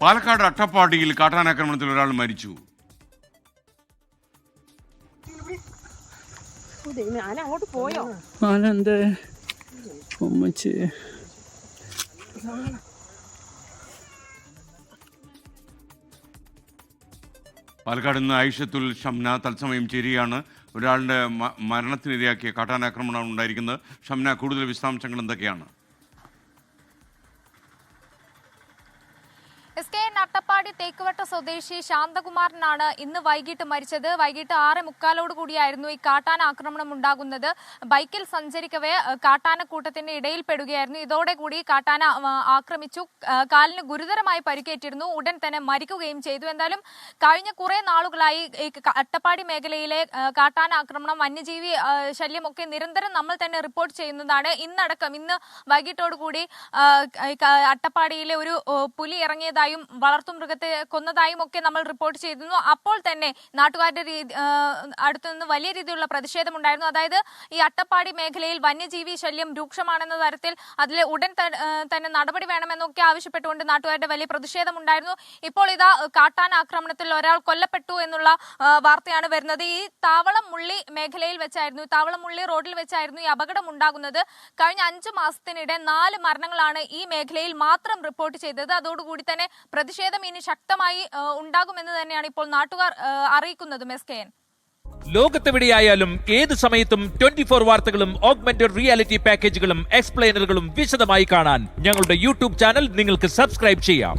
പാലക്കാട് അട്ടപ്പാടിയിൽ കാട്ടാനാക്രമണത്തിൽ ഒരാൾ മരിച്ചു. ആനന്ദ ഉമ്മച്ചി. പാലക്കാട് നിന്ന് ഐഷത്തുൽ ഷംന തത്സമയം ചേരുകയാണ് ഒരാളുടെ മരണത്തിനിരയാക്കിയ കാട്ടാനാക്രമണമാണ് ഉണ്ടായിരിക്കുന്നത്. ഷംന കൂടുതൽ വിശദാംശങ്ങൾ എന്തൊക്കെയാണ്? അട്ടപ്പാടി തേക്കുവട്ട സ്വദേശി ശാന്തകുമാറിനാണ് ഇന്ന് വൈകിട്ട് മരിച്ചത്. വൈകിട്ട് ആറ് മുക്കാലോട് കൂടിയായിരുന്നു ഈ കാട്ടാന ആക്രമണം ഉണ്ടാകുന്നത്. ബൈക്കിൽ സഞ്ചരിക്കവേ ഏഹ്, കാട്ടാനക്കൂട്ടത്തിന്റെ ഇടയിൽപ്പെടുകയായിരുന്നു ഇതോടെ കൂടി കാട്ടാന ആക്രമിച്ചു. കാലിന് ഗുരുതരമായി പരിക്കേറ്റിരുന്നു. ഉടൻ തന്നെ മരിക്കുകയും ചെയ്തു. എന്തായാലും കഴിഞ്ഞ കുറെ നാളുകളായി ഈ അട്ടപ്പാടി മേഖലയിലെ കാട്ടാന ആക്രമണം വന്യജീവി ശല്യം ശല്യമൊക്കെ നിരന്തരം നമ്മൾ തന്നെ റിപ്പോർട്ട് ചെയ്യുന്നതാണ്. ഇന്നടക്കം ഇന്ന് വൈകിട്ടോടുകൂടി അട്ടപ്പാടിയിലെ ഒരു പുലി ഇറങ്ങിയതായും വളർത്തുമൃഗത്തെ കൊന്നതായും ഒക്കെ നമ്മൾ റിപ്പോർട്ട് ചെയ്തിരുന്നു. അപ്പോൾ തന്നെ നാട്ടുകാരുടെ രീതി അടുത്തുനിന്ന് വലിയ രീതിയിലുള്ള പ്രതിഷേധമുണ്ടായിരുന്നു അതായത് ഈ അട്ടപ്പാടി മേഖലയിൽ വന്യജീവി ശല്യം രൂക്ഷമാണെന്ന തരത്തിൽ അതിൽ ഉടൻ തന്നെ നടപടി വേണമെന്നൊക്കെ ആവശ്യപ്പെട്ടുകൊണ്ട് നാട്ടുകാരുടെ വലിയ പ്രതിഷേധമുണ്ടായിരുന്നു ഇപ്പോൾ ഇതാ കാട്ടാൻ ആക്രമണത്തിൽ ഒരാൾ കൊല്ലപ്പെട്ടു എന്നുള്ള വാർത്തയാണ് വരുന്നത്. ഈ താവളം മുള്ളി മേഖലയിൽ വെച്ചായിരുന്നു ഈ താവളം മുള്ളി റോഡിൽ വെച്ചായിരുന്നു ഈ അപകടം ഉണ്ടാകുന്നത്. കഴിഞ്ഞ അഞ്ചു മാസത്തിനിടെ നാല് മരണങ്ങളാണ് ഈ മേഖലയിൽ മാത്രം റിപ്പോർട്ട് ചെയ്തത്. അതോടുകൂടി തന്നെ പ്രതിഷേധം ഇനി ശക്തമായി ആ, ഉണ്ടാകുമെന്ന് തന്നെയാണ് ഇപ്പോൾ നാട്ടുകാർ അറിയിക്കുന്നത് എസ് കെ ലോകത്തെവിടെയായാലും ഏത് സമയത്തും ട്വന്റി ഫോർ വാർത്തകളും ഓഗ്മെന്റഡ് റിയാലിറ്റി പാക്കേജുകളും എക്സ്പ്ലെയിനറുകളും വിശദമായി കാണാൻ ഞങ്ങളുടെ യൂട്യൂബ് ചാനൽ നിങ്ങൾക്ക് സബ്സ്ക്രൈബ് ചെയ്യാം.